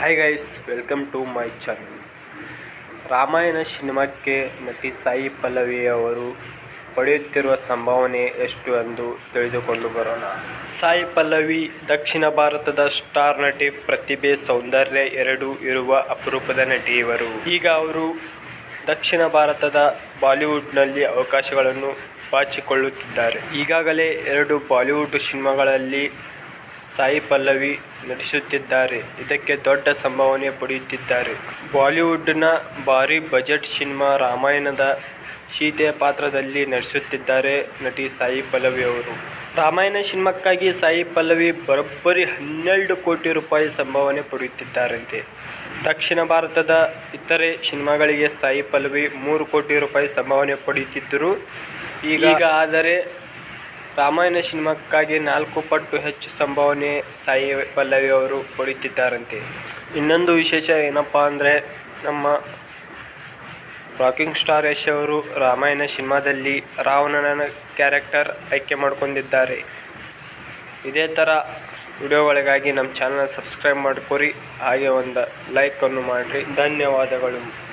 Hi guys welcome to my channel Ramayana ಸಿನಿಮಾಕ್ಕೆ ನಟಿ ಸಾಯಿ ಪಲ್ಲವಿ ಅವರು ಪಡೆಯುತ್ತಿರುವ ಸಂಭಾವನೆ ಎಷ್ಟು ಎಂದು ತಿಳಿದುಕೊಂಡು ಬರೋಣ. ಸಾಯಿ ಪಲ್ಲವಿ ದಕ್ಷಿಣ ಭಾರತದ ಸ್ಟಾರ್ ನಟಿ ಪ್ರತಿಭೆ ಸೌಂದರ್ಯ ಎರಡೂ ಇರುವ ಅಪರೂಪದ ನಟಿ ಇವರು. ಈಗ ಅವರು ದಕ್ಷಿಣ ಭಾರತದ ಬಾಲಿವುಡ್ನಲ್ಲಿ ಅವಕಾಶಗಳನ್ನು ಬಾಚಿಕೊಳ್ಳುತ್ತಿದ್ದಾರೆ. ಈಗಾಗಲೇ ಎರಡು ಬಾಲಿವುಡ್ ಸಿನಿಮಾಗಳಲ್ಲಿ ಸಾಯಿ ಪಲ್ಲವಿ ನಟಿಸುತ್ತಿದ್ದಾರೆ. ಇದಕ್ಕೆ ದೊಡ್ಡ ಸಂಭಾವನೆ ಪಡೆಯುತ್ತಿದ್ದಾರೆ. ಬಾಲಿವುಡ್ನ ಭಾರಿ ಬಜೆಟ್ ಸಿನಿಮಾ ರಾಮಾಯಣದ ಸೀತೆ ಪಾತ್ರದಲ್ಲಿ ನಟಿಸುತ್ತಿದ್ದಾರೆ ನಟಿ ಸಾಯಿ ಪಲ್ಲವಿ ಅವರು. ರಾಮಾಯಣ ಸಿನಿಮಾಕ್ಕಾಗಿ ಸಾಯಿ ಪಲ್ಲವಿ ಬರೋಬ್ಬರಿ ಹನ್ನೆರಡು ಕೋಟಿ ರೂಪಾಯಿ ಸಂಭಾವನೆ ಪಡೆಯುತ್ತಿದ್ದಾರಂತೆ. ದಕ್ಷಿಣ ಭಾರತದ ಇತರೆ ಸಿನಿಮಾಗಳಿಗೆ ಸಾಯಿ ಪಲ್ಲವಿ ಮೂರು ಕೋಟಿ ರೂಪಾಯಿ ಸಂಭಾವನೆ ಪಡೆಯುತ್ತಿದ್ದರು ಈಗ ಆದರೆ ರಾಮಾಯಣ ಸಿನಿಮಾಕ್ಕಾಗಿ ನಾಲ್ಕು ಪಟ್ಟು ಹೆಚ್ಚು ಸಂಭಾವನೆ ಸಾಯಿ ಪಲ್ಲವಿ ಅವರು ಪಡೆಯುತ್ತಿದ್ದಾರಂತೆ ಇನ್ನೊಂದು ವಿಶೇಷ ಏನಪ್ಪ ಅಂದರೆ ನಮ್ಮ ರಾಕಿಂಗ್ ಸ್ಟಾರ್ ಯಶ್ ಅವರು ರಾಮಾಯಣ ಸಿನಿಮಾದಲ್ಲಿ ರಾವಣನ ಕ್ಯಾರೆಕ್ಟರ್ ಆಯ್ಕೆ ಮಾಡಿಕೊಂಡಿದ್ದಾರೆ. ಇದೇ ಥರ ವಿಡಿಯೋಗಳಿಗಾಗಿ ನಮ್ಮ ಚಾನಲ್ ಸಬ್ಸ್ಕ್ರೈಬ್ ಮಾಡ್ಕೊರಿ. ಹಾಗೆ ಒಂದು ಲೈಕನ್ನು ಮಾಡಿರಿ. ಧನ್ಯವಾದಗಳು.